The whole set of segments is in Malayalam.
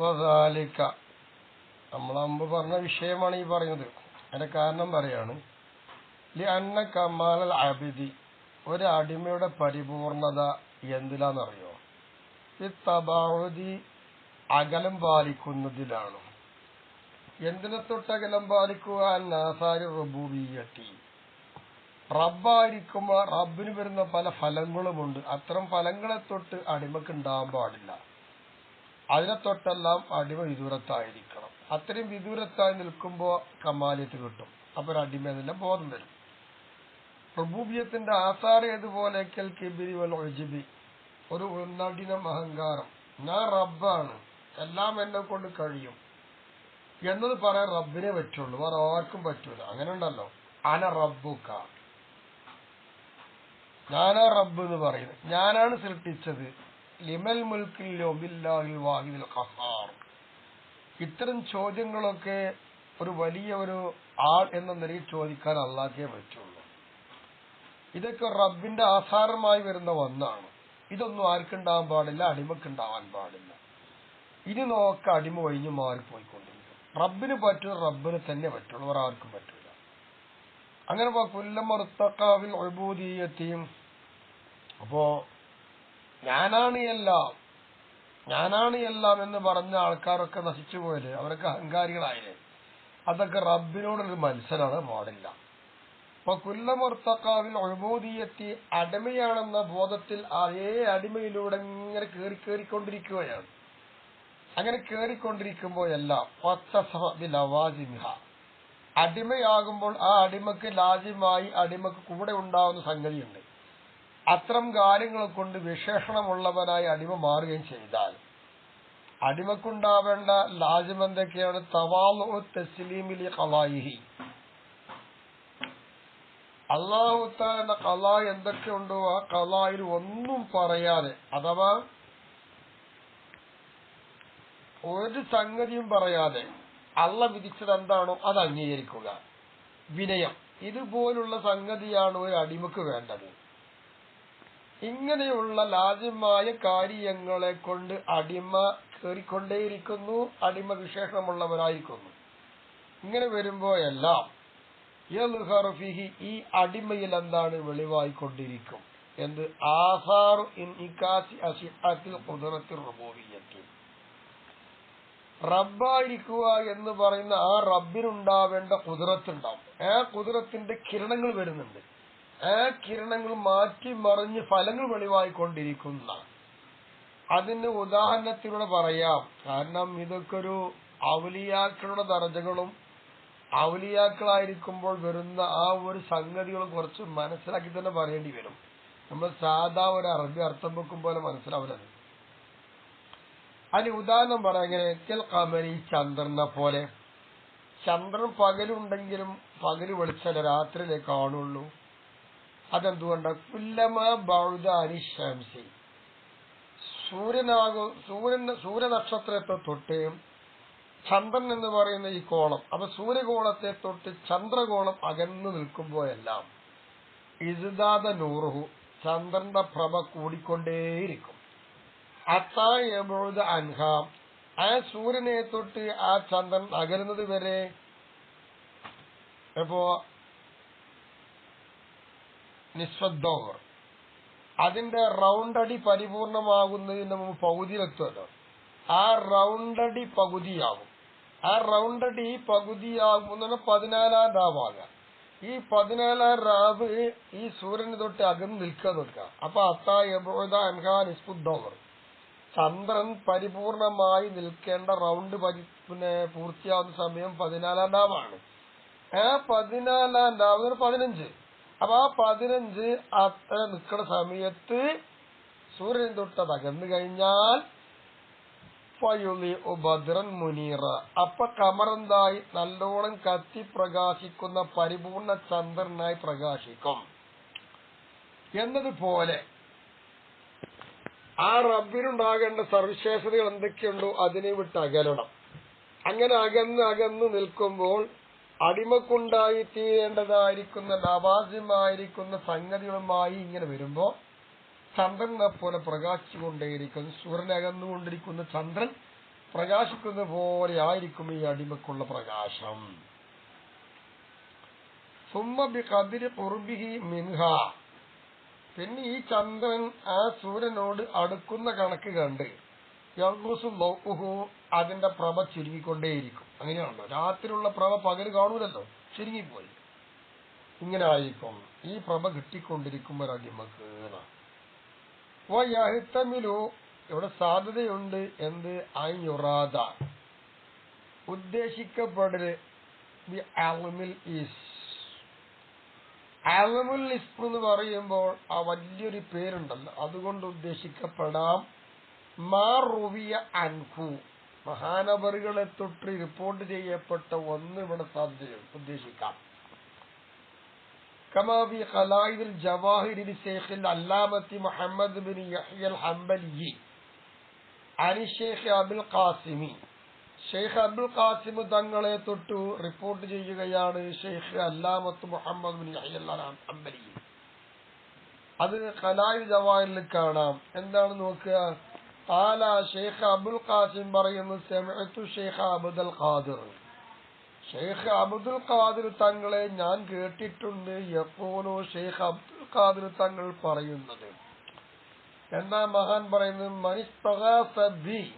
വദാലിക നമ്മൾ പറഞ്ഞ വിഷയമാണ് ഈ പറയുന്നത്. അതിന്റെ കാരണം പറയാണ് അന്ന കമാലൽ അബിദി ഒരു അടിമയുടെ പരിപൂർണത എന്തിലാന്നറിയോ? ഈ തപാവതി അകലം പാലിക്കുന്നതിലാണ്. എന്തിനെ തൊട്ട് അകലം പാലിക്കുക? നാസാരി റബൂബിയത്തി. റബ്ബായിരിക്കുമ്പോൾ റബ്ബിന് വരുന്ന പല ഫലങ്ങളുമുണ്ട്. അത്തരം ഫലങ്ങളെ തൊട്ട് അടിമക്ക് ഉണ്ടാകാൻ പാടില്ല. അതിനെ തൊട്ടെല്ലാം അടിമ വിദൂരത്തായിരിക്കണം അത്രയും വിദൂരത്തായി നിൽക്കുമ്പോ കമാലിയത്ത് കിട്ടും. അപ്പൊ ഒരു അടിമ ബോധം വരും. പ്രഭൂബിയത്തിന്റെ ആസാർ ഏതുപോലെ? കിബിരി വൽ ഒരു നടിന അഹങ്കാരം. ഞാൻ റബ്ബാണ്. എല്ലാം എന്നെ കൊണ്ട് കഴിയും. എന്നത് പറയാൻ റബ്ബിനെ പറ്റുള്ളൂ. വേറെ ആർക്കും പറ്റൂല. അങ്ങനെ ഉണ്ടല്ലോ. അന റബ്ബുക്ക ഞാനാ റബ്ബ് എന്ന് പറയുന്നത്. ഞാനാണ് സൃഷ്ടിച്ചത്. ലിമൽ വാഹിദിൽ ഇത്തരം ചോദ്യങ്ങളൊക്കെ ഒരു വലിയ ഒരു ആൾ എന്ന നിലയിൽ ചോദിക്കാൻ അള്ളാഹ്ക്കേ പറ്റുള്ളൂ. ഇതൊക്കെ റബ്ബിന്റെ ആധാരമായി വരുന്ന ഒന്നാണ്. ഇതൊന്നും ആർക്കുണ്ടാവാൻ പാടില്ല അടിമക്ക് ഉണ്ടാവാൻ പാടില്ല. ഇനി നോക്ക അടിമ ഒഴിഞ്ഞു മാറിപ്പോയിക്കൊണ്ടിരിക്കും. റബ്ബിന് പറ്റുന്ന റബ്ബിന് തന്നെ പറ്റുള്ളൂ വേറെ ആർക്കും പറ്റൂല. അങ്ങനെ പുല്ലമറുത്തക്കാവിൽ ഒഴുബൂതീയത്തെയും അപ്പോ ഞാനാണ് എല്ലാം. ഞാനാണ് എല്ലാം എന്ന് പറഞ്ഞ ആൾക്കാരൊക്കെ നശിച്ചു പോയത്. അവരൊക്കെ അഹങ്കാരികളായില്ലേ? അതൊക്കെ റബ്ബിനോടൊരു മത്സരമാണ് പാടില്ല. അപ്പൊ കുല്ലമുർത്തക്കാവിൽ ഒഴുബോധീയത്തി അടിമയാണെന്ന ബോധത്തിൽ അതേ അടിമയിലൂടെ ഇങ്ങനെ കയറി കയറിക്കൊണ്ടിരിക്കുകയാണ് അങ്ങനെ കയറിക്കൊണ്ടിരിക്കുമ്പോഴെല്ലാം അടിമയാകുമ്പോൾ ആ അടിമക്ക് ലാജിമായി അടിമക്ക് കൂടെ ഉണ്ടാവുന്ന സംഗതിയുണ്ട്. അത്തരം കാര്യങ്ങൾ കൊണ്ട് വിശേഷണമുള്ളവനായി അടിമ മാറുകയും ചെയ്താൽ അടിമക്കുണ്ടാവേണ്ട ലാജം എന്തൊക്കെയാണ്? തവാലു തസ്ലീമിലി ഖലായിഹി. എന്ന കല എന്തൊക്കെയുണ്ടോ ആ കലായിൽ ഒന്നും പറയാതെ അഥവാ ഒരു സംഗതിയും പറയാതെ അള്ള വിധിച്ചത് എന്താണോ അത് അംഗീകരിക്കുക. വിനയം. ഇതുപോലുള്ള സംഗതിയാണ് ഒരു അടിമക്ക് വേണ്ടത്. ഇങ്ങനെയുള്ള ലാജ്യമായ കാര്യങ്ങളെ കൊണ്ട് അടിമ കയറിക്കൊണ്ടേയിരിക്കുന്നു അടിമ വിശേഷമുള്ളവരായിരിക്കുന്നു ഇങ്ങനെ വരുമ്പോഴെല്ലാം ഫിഹി ഈ അടിമയിൽ എന്താണ് വെളിവായിക്കൊണ്ടിരിക്കും എന്ത് ആസാറു റബ്ബായിരിക്കുക എന്ന് പറയുന്ന ആ റബ്ബിനുണ്ടാവേണ്ട കുതിരത്തുണ്ടാവും ആ കുതിരത്തിന്റെ കിരണങ്ങൾ വരുന്നുണ്ട്. ആ കിരണങ്ങൾ മാറ്റി മറിഞ്ഞ് ഫലങ്ങൾ വെളിവായിക്കൊണ്ടിരിക്കുന്ന. അതിന് ഉദാഹരണത്തിലൂടെ പറയാം. കാരണം ഇതൊക്കെ ഒരു ഔലിയാക്കളുടെ ദർജകളും ഔലിയാക്കളായിരിക്കുമ്പോൾ വരുന്ന ആ ഒരു സംഗതികൾ കുറച്ച് മനസ്സിലാക്കി തന്നെ പറയേണ്ടി വരും. നമ്മൾ സാധാ ഒരു അറബി അർത്ഥം വെക്കും പോലെ മനസ്സിലാവരുത്. അതിന് ഉദാഹരണം പറയാം. എങ്ങനെ കമരി ചന്ദ്രനെ പോലെ. ചന്ദ്രൻ പകലുണ്ടെങ്കിലും പകൽ വെളിച്ചല്ല രാത്രിയിലേ കാണുള്ളൂ. അതെന്തുകൊണ്ട്? കുല്ലമ ബൗദ അനിശംസി സൂര്യനാകും സൂര്യൻ സൂര്യനക്ഷത്രത്തെ തൊട്ട് ചന്ദ്രൻ എന്ന് പറയുന്ന ഈ കോളം. അപ്പൊ സൂര്യകോളത്തെ തൊട്ട് ചന്ദ്രകോളം അകന്നു നിൽക്കുമ്പോഴെല്ലാം ഇസുദാദ നൂറുഹു ചന്ദ്രന്റെ പ്രഭ കൂടിക്കൊണ്ടേയിരിക്കും. അത്തായത് അൻഹാം. ആ സൂര്യനെ തൊട്ട് ആ ചന്ദ്രൻ അകലുന്നത് വരെ ഇപ്പോ നിസ്വദ്ദോഹർ അതിന്റെ റൗണ്ടടി പരിപൂർണമാകുന്നതിന് മുമ്പ് പകുതിയിലെത്തുമല്ലോ ആ റൗണ്ടടി പകുതിയാകും. ആ റൗണ്ടടി പകുതിയാകുന്ന പതിനാലാം രാവാകാം ഈ പതിനാലാം രാവ് ഈ സൂര്യന് തൊട്ട് അകന്ന് നിൽക്കുക നിൽക്കുക അപ്പൊ ഇസ്ഫുദ്ദോഹർ ചന്ദ്രൻ പരിപൂർണമായി നിൽക്കേണ്ട റൗണ്ട് പിന്നെ പൂർത്തിയാവുന്ന സമയം പതിനാലാം രാവാണ്. ആ പതിനാലാം രാവ് പതിനഞ്ച്. അപ്പൊ ആ പതിനഞ്ച് അത്ര നിൽക്കുന്ന സമയത്ത് സൂര്യൻ തൊട്ട് അകന്നു കഴിഞ്ഞാൽ ഉപദ്രൻ മുനീറ. അപ്പൊ കമറന്തായി? നല്ലോണം കത്തി പ്രകാശിക്കുന്ന പരിപൂർണ ചന്ദ്രനായി പ്രകാശിക്കും. എന്നതുപോലെ ആ റബ്ബിനുണ്ടാകേണ്ട സവിശേഷതകൾ എന്തൊക്കെയുണ്ടോ അതിനെ വിട്ട് അകലണം അങ്ങനെ അകന്ന് അകന്ന് നിൽക്കുമ്പോൾ അടിമക്കുണ്ടായി തീരേണ്ടതായിരിക്കുന്ന ലവാസ്യമായിരിക്കുന്ന സംഗതികളുമായി ഇങ്ങനെ വരുമ്പോ ചന്ദ്രനെ പോലെ പ്രകാശിച്ചുകൊണ്ടേയിരിക്കുന്നു. സൂര്യനകന്നുകൊണ്ടിരിക്കുന്ന ചന്ദ്രൻ പ്രകാശിക്കുന്ന പോലെ ആയിരിക്കും ഈ അടിമക്കുള്ള പ്രകാശം. സുമ്മബി കതിര് കുർബിഹി മിൻഹ. പിന്നെ ഈ ചന്ദ്രൻ ആ സൂര്യനോട് അടുക്കുന്ന കണക്ക് കണ്ട് യങ്കുസു ലൗഹു അതിന്റെ പ്രഭ ചുരുങ്ങിക്കൊണ്ടേയിരിക്കും. അങ്ങനെയാണല്ലോ. രാത്രിയുള്ള പ്രഭ പകൽ കാണൂലല്ലോ. ചുരുങ്ങിപ്പോയി. ഇങ്ങനെ ആയിരിക്കും ഈ പ്രഭ കിട്ടിക്കൊണ്ടിരിക്കുമ്പോൾ അടിമക്ക് വയഹത്തമിലു ഇവിടെ സാധ്യതയുണ്ട് എന്ത്? അഞ്ഞുറാദ ഉദ്ദേശിക്കപ്പെടൽ ഈസ് അലമുൽ ഇസ്മ എന്ന് പറയുമ്പോൾ ആ വലിയൊരു പേരുണ്ടല്ലോ. അതുകൊണ്ട് ഉദ്ദേശിക്കപ്പെടാം. മാറുവിയ അൻഹു. മഹാനവറുകളെ തൊട്ട് റിപ്പോർട്ട് ചെയ്യപ്പെട്ട ഒന്ന് ഇവിടെ സാധ്യത ഉദ്ദേശിക്കാം. കമാബി ഖലായിദിൽ ജവാഹിരി ഷേഖിൽ അല്ലാമത്തി മുഹമ്മദ് ബിൻ യഹ്യൽ ഹംബലി. അനി ഷേഖ് അബുൽ ഖാസിമി. ഷെയ്ഖ് അബുൽ ഖാസിമു തങ്ങളെ തൊട്ടു റിപ്പോർട്ട് ചെയ്യുകയാണ് ഷെയ്ഖ് അല്ലാമത്ത് മുഹമ്മദ് ബിൻ യഹിയൽ ഹംബലി. അത് ഖലായി ജവാഹിറിൽ കാണാം. എന്താണ് നോക്കുക? ആല ഷെയ്ഖ് അബുൽ ഖാസിം പറയുന്നു സെമഅത്തു Sheikh Abdul Qadir. Sheikh Abdul Qadir തങ്ങളെ ഞാൻ കേട്ടിട്ടുണ്ട് എപ്പോലോ ഷെയ്ഖ് അബ്ദുൽ ഖാദിർ തങ്ങൾ പറയുന്നത്. എന്താ മഹാൻ പറയുന്നത്? മനിസ്തഗാസബി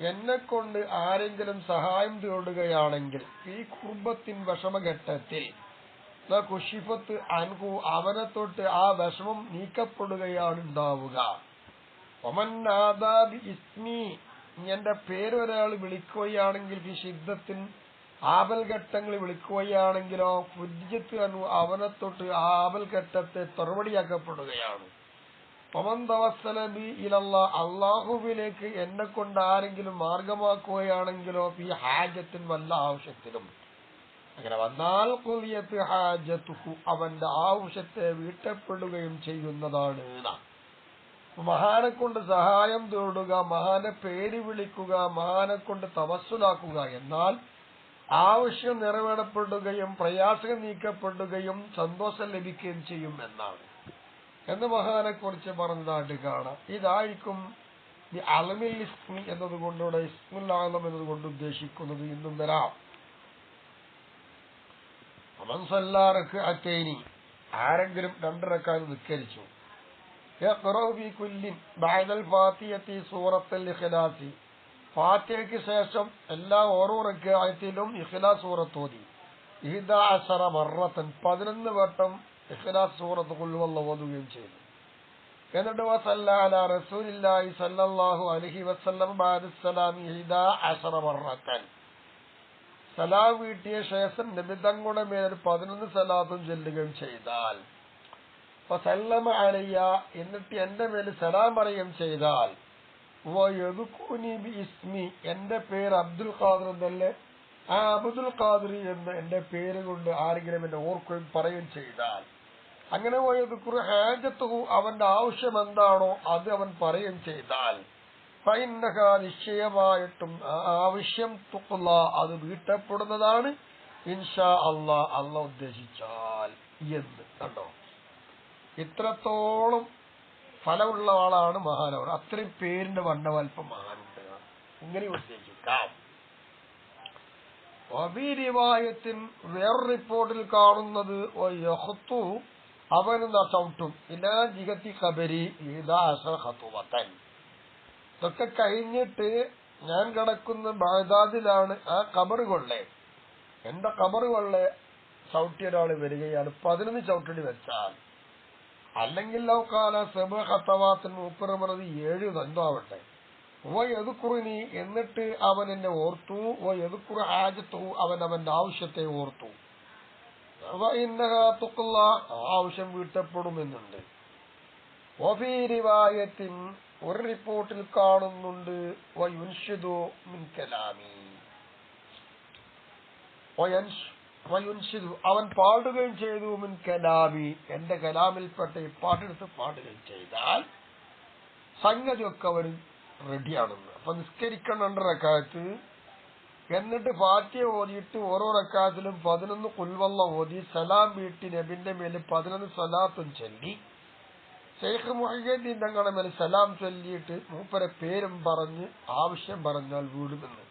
എന്നെ കൊണ്ട് ആരെങ്കിലും സഹായം തേടുകയാണെങ്കിൽ ഈ കുർബത്തിൻ വിഷമഘട്ടത്തിൽ കുഷിഫത്ത് അൻഹു അവനെ തൊട്ട് ആ വിഷമം നീക്കപ്പെടുകയാണ് ഉണ്ടാവുക. ഒമന്നാദാബി ഇസ്മി. എന്റെ പേരൊരാൾ വിളിക്കുകയാണെങ്കിൽ ശിദ്ധത്തിൻ ആപൽഘട്ടങ്ങളിൽ വിളിക്കുകയാണെങ്കിലോ പുജ്യത്ത് അനു അവനെ തൊട്ട് ആ ആപൽഘട്ടത്തെ തുറവടിയാക്കപ്പെടുകയാണ് ഇലല്ല. അള്ളാഹുവിലേക്ക് എന്നെ കൊണ്ട് ആരെങ്കിലും മാർഗമാക്കുകയാണെങ്കിലോ ഈ ഹാജത്തിൻ വല്ല ആവശ്യത്തിലും. അങ്ങനെ വന്നാൽ കുലിയത്ത് ഹാജത്തുഹു. അവന്റെ ആവശ്യത്തെ വീട്ടപ്പെടുകയും ചെയ്യുന്നതാണ്. മഹാനെ കൊണ്ട് സഹായം തേടുക മഹാനെ പേര് വിളിക്കുക മഹാനെ കൊണ്ട് തവസ്സുലാക്കുക എന്നാൽ ആവശ്യം നിറവേറപ്പെടുകയും പ്രയാസം നീക്കപ്പെടുകയും സന്തോഷം ലഭിക്കുകയും ചെയ്യും എന്നാണ്. എന്ന് മഹാനെ കുറിച്ച് പറഞ്ഞതായിട്ട് കാണാം. ഇതായിരിക്കും അലമിൽ ഇസ്മി എന്നതുകൊണ്ട് ഇവിടെ ഇസ്മുൽ ആലം എന്നതുകൊണ്ട് ഉദ്ദേശിക്കുന്നത് ഇന്നും വരാം. അമൻസല്ലാറക്ക് അറ്റേനി ആരെങ്കിലും രണ്ടിറക്കാൻ നിസ്കരിച്ചു. ഫാത്തിയയ്ക്ക് ശേഷം എല്ലാ ഓരോ റക്കായത്തിലും ഇഖ്ലാസ് സൂറത്ത് ഓതി. ഇഹിദാശറ മറത്തൻ പതിനൊന്ന് വട്ടം ഇഖ്ലാസ് സൂറത്ത് കൊള്ളുവല്ല ഓതുകയും ചെയ്തു. എന്നിട്ട് വസല്ല അല റസൂലില്ലാഹി സല്ലല്ലാഹു അലൈഹി വസല്ലം ബാദ ഇഹിദാ അശറ മറത്തൻ. സലാം വീട്ടിയ ശേഷം നബിതങ്ങളുടെ മേൽ പതിനൊന്ന് സലാത്തും ചെല്ലുകയും ചെയ്താൽ. അലയ്യ എന്നിട്ട് എന്റെ മേൽ സലാം പറയുകയും ചെയ്താൽ ഇസ്മി എന്റെ പേര് അബ്ദുൽ ഖാദർ എന്നല്ലേ? ആ അബ്ദുൽ ഖാദർ എന്ന് എന്റെ പേര് കൊണ്ട് ആരെങ്കിലും എന്നെ ഓർക്കുകയും പറയുകയും ചെയ്താൽ അങ്ങനെ പോയത് ഹാജത്തുഹു. അവന്റെ ആവശ്യം എന്താണോ അത് അവൻ പറയുകയും ചെയ്താൽ നിശ്ചയമായിട്ടും ആവശ്യം തുക്കുള്ള അത് വീട്ടപ്പെടുന്നതാണ് ഇൻഷാ അള്ളാ അല്ല ഉദ്ദേശിച്ചാൽ എന്ന് കണ്ടോ? ഇത്രത്തോളം ഫലമുള്ള ആളാണ് മഹാനവർ. അത്രയും പേരിന്റെ വണ്ണവൽപ്പം മഹാനുണ്ട്. ഇങ്ങനെ ഉദ്ദേശിക്കാം. അബിരിവായത്തിൻ വേറൊരു റിപ്പോർട്ടിൽ കാണുന്നത് അവൻ ചവിട്ടും ഇലാ ജിഗത്തി കബരി ഇതൊക്കെ കഴിഞ്ഞിട്ട് ഞാൻ കിടക്കുന്ന ബാഗാദിലാണ് ആ കബറ് കൊള്ളേ. എന്റെ കബറ് കൊള്ളേ ചവിട്ടിയ വരികയാണ്. പതിനൊന്ന് ചവിട്ടടി വെച്ചാൽ. അല്ലെങ്കിൽ സെബ ഹത്തവാത്തിന് മൂപ്പറ് പറഞ്ഞത് ഏഴ് തന്നാവട്ടെ വയതുക്കുറിനി എന്നിട്ട് അവൻ എന്നെ ഓർത്തു. ഓ ആജത്തു അവൻ അവന്റെ ആവശ്യത്തെ ഓർത്തു. ഇന്നഹാത്തുക്കുള്ള ആവശ്യം വീട്ടപ്പെടുമെന്നുണ്ട്. ഒഫീരിവായത്തിൻ ഒരു റിപ്പോർട്ടിൽ കാണുന്നുണ്ട്. വയുൻഷിദു മിൻ കലാമി. വയുൻഷിദു അവൻ പാടുകയും ചെയ്തു. മിൻ കലാമി. എന്റെ കലാമിൽപ്പെട്ട ഈ പാട്ടെടുത്ത് പാടുകയും ചെയ്താൽ സംഗതിയൊക്കെ അവർ റെഡിയാണെന്ന്. അപ്പൊ നിസ്കരിക്കണം റക്കാത്ത്. എന്നിട്ട് ഫാറ്റിയ ഓതിയിട്ട് ഓരോ റക്കാത്തിലും പതിനൊന്ന് കുൽവള്ള ഓതി സലാം വീട്ടി നബിന്റെ മേലെ പതിനൊന്ന് സലാത്തും ചൊല്ലി. ഷെയ്ഖ് മുഹീദ്ദീൻ തങ്ങളുടെ മേലെ സലാം ചൊല്ലിയിട്ട് മൂപ്പരെ പേരും പറഞ്ഞ് ആവശ്യം പറഞ്ഞാൽ വീടുമെന്ന്.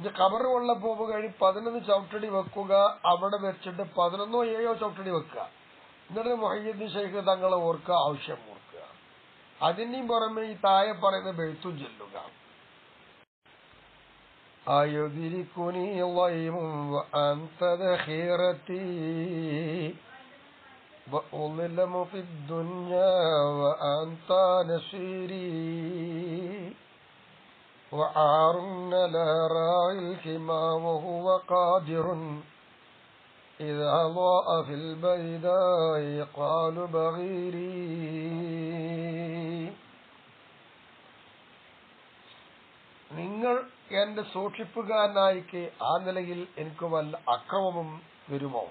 ഇനി ഖബർ കൊള്ള പോവുക കഴിഞ്ഞ് പതിനൊന്ന് ചവിട്ടടി വെക്കുക അവിടെ വെച്ചിട്ട് പതിനൊന്നോ ഏഴോ ചവിട്ടടി വെക്കുക എന്നിട്ട് മുഹയ്യദ്ദീൻ ഷെയ്ഖ് തങ്ങളെ ഓർക്കുക ആവശ്യം ഓർക്കുക അതിന്റെയും പുറമെ ഈ താഴെ പറയുന്ന ബെഴുത്തും ചൊല്ലുക أيدركني ضيم وأنت ذخيرتي وأظلم في الدنيا وأنت نصيري وعار لا راعي الحمى وهو قادر إذا ضاء في البيداء قال بغيري നിങ്ങൾ എന്റെ സൂക്ഷിപ്പുകാരനായിക്ക് ആ നിലയിൽ എനിക്ക് വല്ല അക്രമവും വരുമോ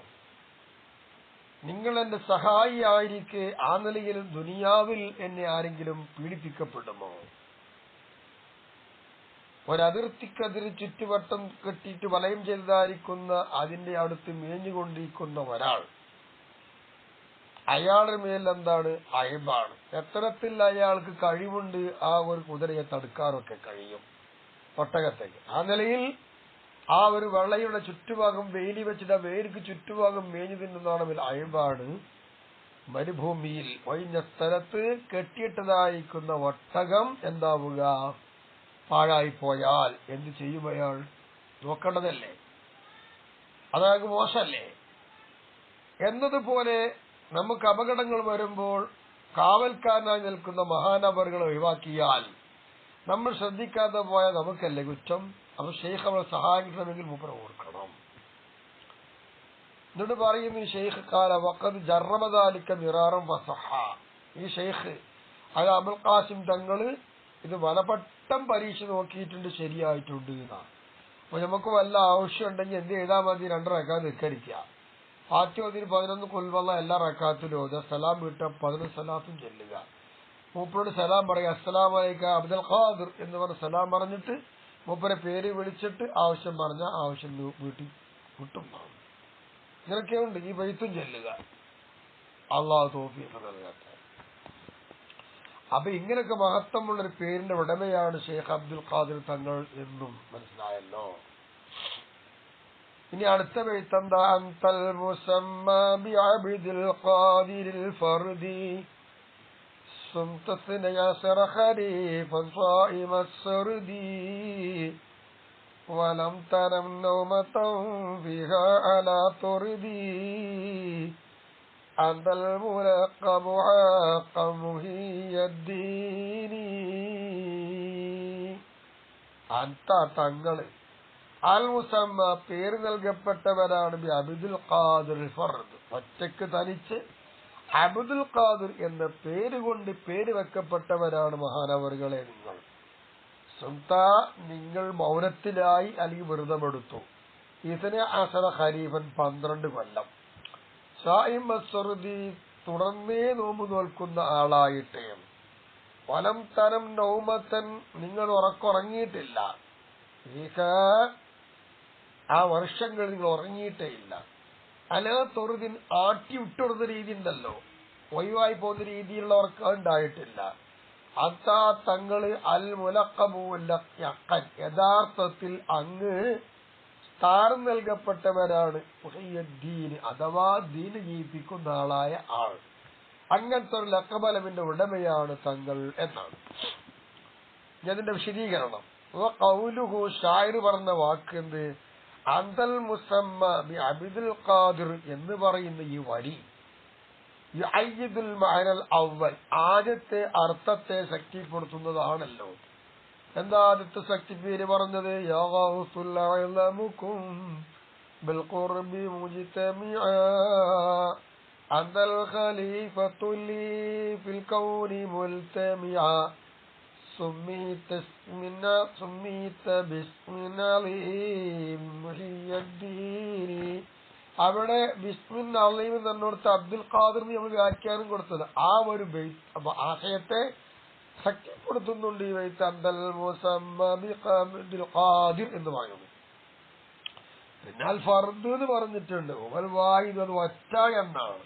നിങ്ങൾ എന്റെ സഹായിയായിരിക്കെ ആ നിലയിൽ ദുനിയാവിൽ എന്നെ ആരെങ്കിലും പീഡിപ്പിക്കപ്പെടുമോ ഒരതിർത്തിക്കതിര് ചുറ്റുവട്ടം കെട്ടിയിട്ട് വലയം ചെയ്തായിരിക്കുന്ന അതിന്റെ അടുത്ത് മേഞ്ഞുകൊണ്ടിരിക്കുന്ന ഒരാൾ. അയാളുടെ മേൽ എന്താണ്? അയബാണ് എത്തരത്തിൽ അയാൾക്ക് കഴിവുണ്ട് ആ ഒരു കുതിരയെ തടുക്കാറൊക്കെ കഴിയും. ഒട്ടകത്തേക്ക്. ആ നിലയിൽ ആ ഒരു വെള്ളയുടെ ചുറ്റുഭാഗം വേലി വെച്ചിട്ട് ആ വേലിക്ക് ചുറ്റുഭാഗം മേഞ്ഞു തിന്നുന്നതാണെങ്കിൽ അയമ്പാണ്. മരുഭൂമിയിൽ ഒഴിഞ്ഞ സ്ഥലത്ത് കെട്ടിയിട്ടതായിരിക്കുന്ന ഒട്ടകം എന്താവുക? പാഴായി പോയാൽ എന്ത് ചെയ്യും അയാൾ? നോക്കേണ്ടതല്ലേ? അതായത് മോശമല്ലേ? എന്നതുപോലെ നമുക്ക് അപകടങ്ങൾ വരുമ്പോൾ കാവൽക്കാരനായി നിൽക്കുന്ന മഹാനവറുകളെ ഒഴിവാക്കിയാൽ നമ്മൾ ശ്രദ്ധിക്കാതെ പോയാൽ നമുക്കല്ലേ കുറ്റം? അപ്പൊ ഷെയ്ഖ് അവളെ സഹായിക്കണമെങ്കിൽ മൂപ്പർ ഓർക്കണം എന്നിട്ട് പറയുന്നു ഷെയ്ഖ് കാല വക്കത് ജർമദാലിക്ക നിറാറും വസഹ. ഈ ഷെയ്ഖ് അത് അബുൽ ഖാസിം തങ്ങൾ ഇത് വലപട്ടം പരീക്ഷ നോക്കിയിട്ടുണ്ട് ശരിയായിട്ടുണ്ട് എന്നാണ്. അപ്പൊ നമുക്ക് വല്ല ആവശ്യം ഉണ്ടെങ്കിൽ എന്ത് ചെയ്താൽ മതി? രണ്ട് റക്കാത്ത് നിൽക്കരിക്കുക ഫാത്തിയോതിന് പതിനൊന്ന് കൊൽവള്ള എല്ലാ റക്കാത്തിലും ഓതുക. സലാം വിട്ട പതിനൊന്ന് സലാത്തും ചെല്ലുക. മൂപ്പരോട് സലാം പറയുക അസ്സലാം വലൈക്ക അബ്ദുൽ ഖാദിർ എന്ന് പറഞ്ഞ് സലാം പറഞ്ഞിട്ട് മൂപ്പരെ പേര് വിളിച്ചിട്ട് ആവശ്യം പറഞ്ഞ ആവശ്യം വീട്ടിൽ വിട്ടും ഇങ്ങനൊക്കെയുണ്ട്. ഈ വൈത്തും ചെല്ലുക. അള്ളാഹു തോഫിയൊക്കെ നൽകട്ടെ. അപ്പൊ ഇങ്ങനെയൊക്കെ മഹത്വമുള്ള ഒരു പേരിന്റെ ഉടമയാണ് ഷെയ്ഖ് അബ്ദുൽ ഖാദിർ തങ്ങൾ എന്നും മനസ്സിലായല്ലോ ഇനി അടുത്ത വെയ്ത്തെന്താ അന്തൽ മുസമ്മ ബി അബ്ദുൽ ഖാദിരിൽ ഫർദി صمت اثني عشر خريفا صائم السرد ولم تنم نومة فيها على تردي أنت الملقب حقا مهي الدين അന്ത തങ്ങള് അൽ മുസമ്മ പേര് നൽകപ്പെട്ടവരാണ് ബി അബിദുൽ ഖാദിർ ഫർദ് ഒറ്റക്ക് തനിച്ച് അബ്ദുൽ ഖാദിർ എന്ന പേര് കൊണ്ട് പേര് വെക്കപ്പെട്ടവരാണ് മഹാനവറുകളെ നിങ്ങൾ സുൽത്ത നിങ്ങൾ മൗനത്തിലായി അല്ലെങ്കിൽ വ്രതമെടുത്തു ഇതിന് അസറ ഖരീഫൻ പന്ത്രണ്ട് കൊല്ലം ഷായിം അസറുദി തുടർന്നേ നോമ്പ് നോൽക്കുന്ന ആളായിട്ട്. വലം തരം നൗമത്തൻ നിങ്ങൾ ഉറക്കുറങ്ങിയിട്ടില്ല. ആ വർഷങ്ങൾ നിങ്ങൾ ഉറങ്ങിയിട്ടേ ഇല്ല. അല തൊറുതിൻ ആട്ടി വിട്ടുകൊടുത്ത രീതി ഉണ്ടല്ലോ ഒഴിവായി പോകുന്ന രീതിയിലുള്ള ഉറക്കം ഉണ്ടായിട്ടില്ല. അത്താ തങ്ങൾ അൽ മുലക്കമൂല്ല യഥാർത്ഥത്തിൽ അങ്ങ് സ്ഥാനം നൽകപ്പെട്ടവരാണ് അഥവാ ദീന് ജീവിപ്പിക്കുന്ന ആളായ ആൾ. അങ്ങനത്തെ ഒരു ലക്കബലമിന്റെ ഉടമയാണ് തങ്ങൾ എന്നാണ്. ഇതിന്റെ വിശദീകരണം. കൗലുഹു ഷായർ പറഞ്ഞ വാക്ക് എന്ത്? അന്തൽ മുസമ്മ ബി അബിദുൽ ഖാദിർ എന്ന് പറയുന്ന ഈ വരി. ആദ്യത്തെ അർത്ഥത്തെ ശക്തിപ്പെടുത്തുന്നതാണല്ലോ. എന്താ അടുത്ത പേര് പറഞ്ഞത്? അവിടെ ബിസ്മിൻ അലീം എന്നോടത്ത് അബ്ദുൽ ഖാദിർ നമ്മൾ വ്യാഖ്യാനം കൊടുത്തത്. ആ ഒരു ആശയത്തെ ശക്തിപ്പെടുത്തുന്നുണ്ട് ഈ വൈത്തൽ ഖാദിർ എന്ന് പറയുന്നു. അൽ ഫർദ് എന്ന് പറഞ്ഞിട്ടുണ്ട്. ഉമൽ വാഹിദ് അത് ഒറ്റ എന്നാണ്.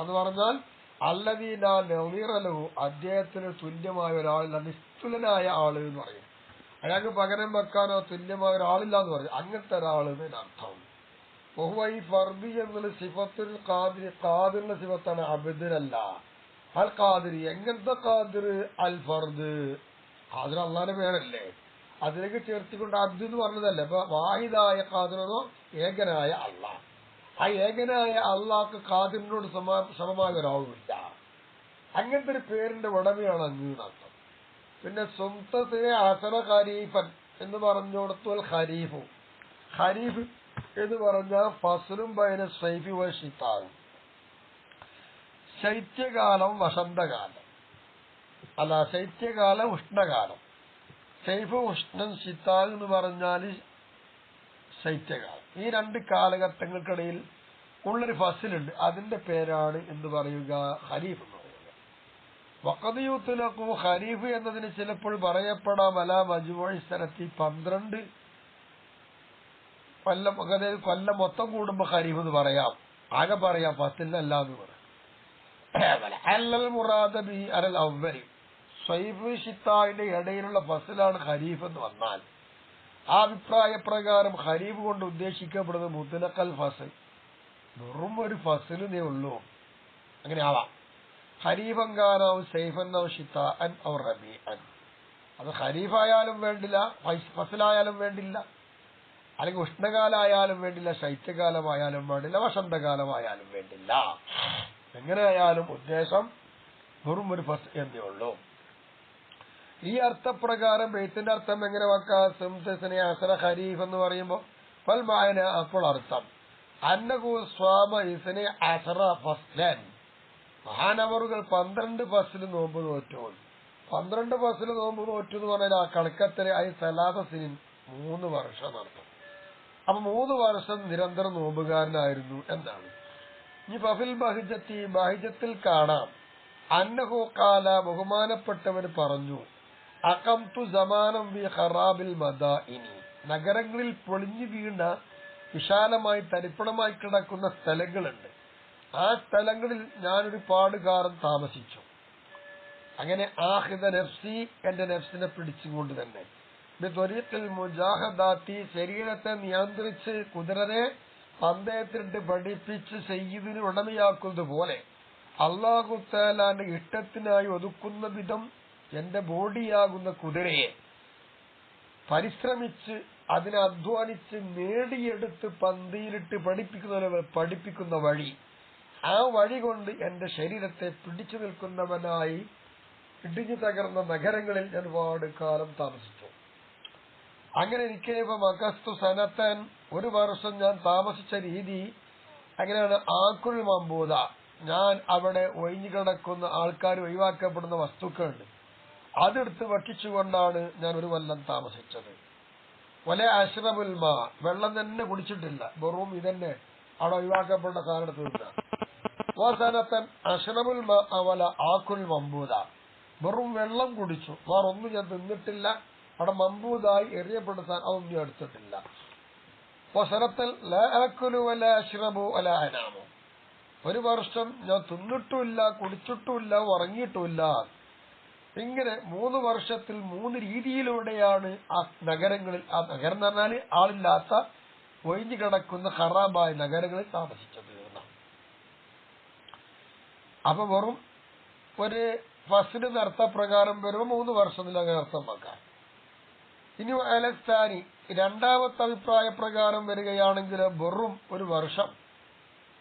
എന്ന് പറഞ്ഞാൽ അല്ലദീന നവീറലഹു അദ്ദേഹത്തിന് തുല്യമായ ഒരാളില്ല നിസ്തുലനായ ആൾ എന്ന് പറയും. അയാൾക്ക് പകരം വെക്കാനോ തുല്യമായ ഒരാളില്ല എന്ന് പറയും. അങ്ങനത്തെ എന്നതിന് അർത്ഥം. ബഹുവ ഈ ഫർദി എന്നുള്ള സിഫത്തുൽ ഖാദിർ ഖാദിറിന്റെ സിഫത്താണ് അബിദിനല്ല. അൽ ഖാദിർ എങ്ങനത്തെ ഖാദിർ അൽ ഫർദ്. ഖാദിർ അള്ളാന്റെ പേരല്ലേ? അതിലേക്ക് ചേർത്തിക്കൊണ്ട് അബ്ദു എന്ന് പറഞ്ഞതല്ലേ? അപ്പൊ വാഹിദായ ഖാദിറോ ഏകനായ അള്ളാഹ് ആ ഏകനായ അള്ളാഹ്ക്ക് ഖാദിറിനോട് സമാ സമമായ ഒരാളുമില്ല. അങ്ങനത്തെ ഒരു പേരിന്റെ ഉടമയാണ് അങ്ങ് എന്നർത്ഥം പിന്നെ സ്വന്തത്തിലെ അസന ഖരീഫൻ എന്ന് പറഞ്ഞോടത്തു ഖരീഫു ഖരീഫ് എന്ന് പറഞ്ഞാൽ ഫസലും ബൈന സൈഫി വഷിത്താകും ശൈത്യകാലം വസന്തകാലം. അല്ല ശൈത്യകാലം ഉഷ്ണകാലം. സൈഫ് ഉഷ്ണം ശിത്താഗ് എന്ന് പറഞ്ഞാൽ ശൈത്യകാലം. ഈ രണ്ട് കാലഘട്ടങ്ങൾക്കിടയിൽ ഉള്ളൊരു ഫസിലുണ്ട്. അതിന്റെ പേരാണ് എന്ന് പറയുക? ഹരീഫ് എന്ന് പറയുക. വക്കതയൂത്തിനൊക്കെ ഹരീഫ് എന്നതിന് ചിലപ്പോൾ പറയപ്പെടാം. അല മജുവഴി സ്ഥലത്തി പന്ത്രണ്ട് കൊല്ലം കൊല്ലം മൊത്തം കൂടുമ്പോ ഹരീഫ് എന്ന് പറയാം. ആകെ പറയാം പത്തിലല്ല എന്ന് പറയാം. ഷിത്താവിന്റെ ഇടയിലുള്ള ഫസലാണ് ഖരീഫ് എന്ന് വന്നാൽ ആ അഭിപ്രായ പ്രകാരം ഖരീഫ് കൊണ്ട് ഉദ്ദേശിക്കപ്പെടുന്നത് മുത്തലക്കൽ ഫസൽ. വെറും ഒരു ഫസലിനേ ഉള്ളൂ. അങ്ങനെ ആവാം. ഖരീഫങ്കാനാവും സൈഫന്നാവും ഷിത്താൻ അവർ റബി അൻ അത് ഖരീഫായാലും വേണ്ടില്ല ഫസലായാലും വേണ്ടില്ല അല്ലെങ്കിൽ ഉഷ്ണകാലമായാലും വേണ്ടില്ല ശൈത്യകാലമായാലും വേണ്ടില്ല വസന്തകാലമായാലും വേണ്ടില്ല. എങ്ങനെയായാലും ഉദ്ദേശം വെറും ഒരു ഫസ് എന്തേ ഉള്ളൂ. ഈ അർത്ഥപ്രകാരം ബെയ്ത്തിന്റെ അർത്ഥം എങ്ങനെ വെക്കാം? ഹരീഫ് എന്ന് പറയുമ്പോൾ ഫൽ മായന അപ്പോൾ അർത്ഥം. അന്നകു സ്വാമ അസറ ഫസ്ലൻ മഹാനവറുകൾ പന്ത്രണ്ട് ഫസിൽ നോമ്പ് നോറ്റു പന്ത്രണ്ട് ഫസിൽ നോമ്പ് നോറ്റു എന്ന് പറഞ്ഞാൽ ആ കണക്കത്തിലെ ഐ സലാദസിനിൻ മൂന്ന് വർഷം നടത്തും. അപ്പൊ മൂന്ന് വർഷം നിരന്തരം നോമ്പുകാരനായിരുന്നു എന്നാണ്. ഇനി ഫഫിൽ ബഹിജത്തി ബഹിജത്തിൽ കാണാം. അന്നഹു കാല ബഹുമാനപ്പെട്ടവർ പറഞ്ഞു അകംതു സമാനം വി ഹറാബിൽ മദാഇനി. നഗരങ്ങളിൽ പൊളിഞ്ഞു വീണ വിശാലമായി തരിപ്പണമായി കിടക്കുന്ന സ്ഥലങ്ങളുണ്ട്. ആ സ്ഥലങ്ങളിൽ ഞാനൊരു പാടുകാരൻ താമസിച്ചു. അങ്ങനെ ആഹിത നഫ്സി എന്റെ നഫ്സിനെ പിടിച്ചുകൊണ്ട് തന്നെ. മുജാഹദാത്തി ശരീരത്തെ നിയന്ത്രിച്ച് കുതിരനെ പന്തയത്തിട്ട് പഠിപ്പിച്ച് സയ്യിദിന് ഉടമയാക്കുന്നത് പോലെ അള്ളാഹു താലാന്റെ ഇഷ്ടത്തിനായി ഒതുക്കുന്ന വിധം എന്റെ ബോഡിയാകുന്ന കുതിരയെ പരിശ്രമിച്ച് അതിനെ അധ്വാനിച്ച് നേടിയെടുത്ത് പന്തിയിലിട്ട് പഠിപ്പിക്കുന്ന പഠിപ്പിക്കുന്ന വഴി. ആ വഴി കൊണ്ട് എന്റെ ശരീരത്തെ പിടിച്ചു നിൽക്കുന്നവനായി ഇടിഞ്ഞു തകർന്ന നഗരങ്ങളിൽ ഞാൻ ഒരുപാട് കാലം താമസിച്ചു. അങ്ങനെ ഇരിക്കെ ഇപ്പൊ മക്കസ്തു സനത്തൻ ഒരു വർഷം ഞാൻ താമസിച്ച രീതി അങ്ങനെയാണ് ആക്കുൽ മമ്പൂത ഞാൻ അവിടെ ഒഴിഞ്ഞു കിടക്കുന്ന ആൾക്കാർ ഒഴിവാക്കപ്പെടുന്ന വസ്തുക്കളുണ്ട്. അതെടുത്ത് വക്കിച്ചുകൊണ്ടാണ് ഞാൻ ഒരു കൊല്ലം താമസിച്ചത്. വല അശ്രബുൽമ വെള്ളം തന്നെ കുടിച്ചിട്ടില്ല. വെറും ഇതന്നെ അവിടെ ഒഴിവാക്കപ്പെട്ട സാധനം തീർന്ന അവസാനത്തൻ മാ അവല ആക്കുൽ മമ്പൂത വെറും വെള്ളം കുടിച്ചു. വേറൊന്നും ഞാൻ തിന്നിട്ടില്ല. അവിടെ മമ്പൂതായി എറിയപ്പെടുത്താൻ അതൊന്നും എടുത്തിട്ടില്ല. വസനത്തിൽ ഒരു വർഷം ഞാൻ തിന്നിട്ടുമില്ല കുടിച്ചിട്ടുമില്ല ഉറങ്ങിയിട്ടുമില്ല. ഇങ്ങനെ മൂന്ന് വർഷത്തിൽ മൂന്ന് രീതിയിലൂടെയാണ് ആ നഗരങ്ങളിൽ ആ നഗരം എന്ന് പറഞ്ഞാൽ ആളില്ലാത്ത ഒഴിഞ്ഞു കിടക്കുന്ന ഖറാബായ നഗരങ്ങളിൽ താമസിച്ചത് അപ്പൊ വെറും ഒരു ഫസ്റ്റിന് നടത്ത അർത്ഥപ്രകാരം വരുമ്പോൾ മൂന്ന് വർഷത്തിൽ അങ്ങനെ അർത്ഥമാക്കാം ഇനി അലസ്ഥാനി രണ്ടാമത്തെ അഭിപ്രായ പ്രകാരം വരികയാണെങ്കിൽ വെറും ഒരു വർഷം.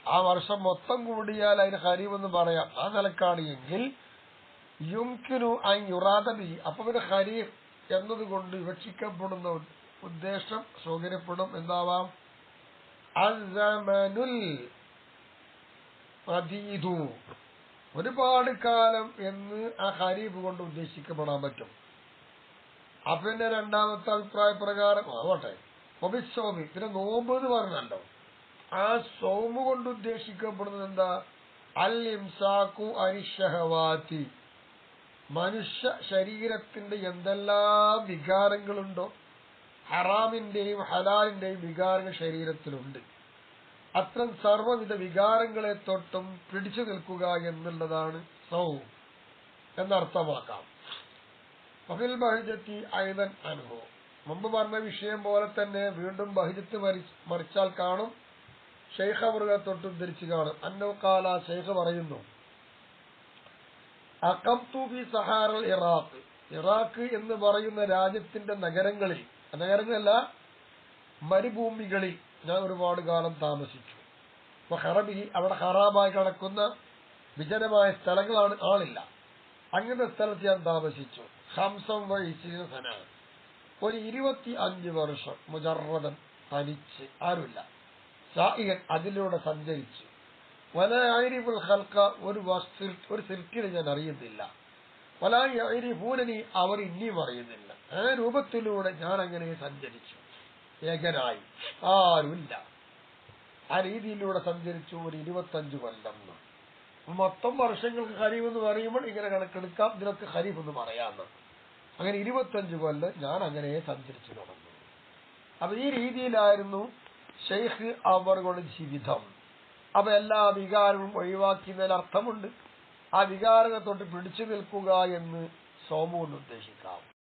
ആ വർഷം മൊത്തം കൂടിയാൽ അതിന് ഹരീവ് എന്ന് പറയാം. ആ നിലക്കാണ് എങ്കിൽ യുംകിനു അൻ യുറാദബി അപ്പൊ പിന്നെ ഹരീഫ് എന്നതുകൊണ്ട് വിവക്ഷിക്കപ്പെടുന്ന ഉദ്ദേശം സൗകര്യപ്പെടും എന്താവാം? അസമനുൽ അതീതു ഒരുപാട് കാലം എന്ന് ആ ഹരീഫ് കൊണ്ട് ഉദ്ദേശിക്കപ്പെടാൻ പറ്റും. അപ്പൊ പിന്നെ രണ്ടാമത്തെ അഭിപ്രായ പ്രകാരം ആവട്ടെ ഒബിസോമി പിന്നെ നോമ്പ് എന്ന് പറഞ്ഞല്ലോ ആ സോമ് കൊണ്ട് ഉദ്ദേശിക്കപ്പെടുന്നത് എന്താ? അൽ ഇംസാക്കു മനുഷ്യ ശരീരത്തിന്റെ എന്തെല്ലാം വികാരങ്ങളുണ്ടോ? ഹറാമിന്റെയും ഹലാലിന്റെയും വികാരങ്ങൾ ശരീരത്തിലുണ്ട്. അത്തരം സർവവിധ വികാരങ്ങളെ തൊട്ടും പിടിച്ചു നിൽക്കുക എന്നുള്ളതാണ് സൗ എന്നർത്ഥമാക്കാം. വഫിൽ ബഹിജത്തി ഐതൻ അനുഭവം. മുമ്പ് പറഞ്ഞ വിഷയം പോലെ തന്നെ വീണ്ടും ബഹിജത്ത് മറിച്ചാൽ കാണും. ഷെയ്ഖ തൊട്ട് ഉദ്ധരിച്ച് കാണും. അന്നോക്കാല ഷെയ്ഖ് പറയുന്നു അക്കംതു ഫി സഹാറൽ ഇറാഖ്. ഇറാഖ് എന്ന് പറയുന്ന രാജ്യത്തിന്റെ നഗരങ്ങളിൽ നഗരങ്ങളല്ല മരുഭൂമികളിൽ ഞാൻ ഒരുപാട് കാലം താമസിച്ചു. അപ്പൊ ഹറബി അവിടെ ഹറാമായി കിടക്കുന്ന വിജനമായ സ്ഥലങ്ങളാണ് ആളില്ല. അങ്ങനത്തെ സ്ഥലത്ത് ഞാൻ താമസിച്ചു. ഹംസം വഴിച്ചിരുന്ന സന ഒരു ഇരുപത്തി അഞ്ച് വർഷം മുജറദൻ തനിച്ച് ആരുമില്ല. സായികൻ അതിലൂടെ സഞ്ചരിച്ചു. വലായിരിഫുൽ ഹൽക്ക ഒരു ഒരു സിൽക്കിനെ ഞാൻ അറിയുന്നില്ല. വലായിരിഫൂനനി അവർ ഇനിയും അറിയുന്നില്ല. ആ രൂപത്തിലൂടെ ഞാൻ അങ്ങനെ സഞ്ചരിച്ചു. ഏകനായി. ആരുമില്ല. ആ രീതിയിലൂടെ സഞ്ചരിച്ചു ഒരു ഇരുപത്തഞ്ച് കൊല്ലം. മൊത്തം വർഷങ്ങൾക്ക് ഹരീഫ് എന്ന് പറയുമ്പോൾ ഇങ്ങനെ കണക്കെടുക്കാം. ഇതിനൊക്കെ ഹരീഫ് എന്ന് പറയാമെന്ന് അങ്ങനെ ഇരുപത്തഞ്ച് കൊല്ലം ഞാൻ അങ്ങനെ സഞ്ചരിച്ചു നടന്നു അപ്പൊ ഈ രീതിയിലായിരുന്നു ഷെയ്ഖ് അവരുടെ ജീവിതം. അപ്പൊ എല്ലാ വികാരവും ഒഴിവാക്കിയതിൽ അർത്ഥമുണ്ട്. ആ വികാരത്തെ തൊട്ട് പിടിച്ചു നിൽക്കുക എന്ന് സോമുകൊണ്ട് ഉദ്ദേശിക്കാം.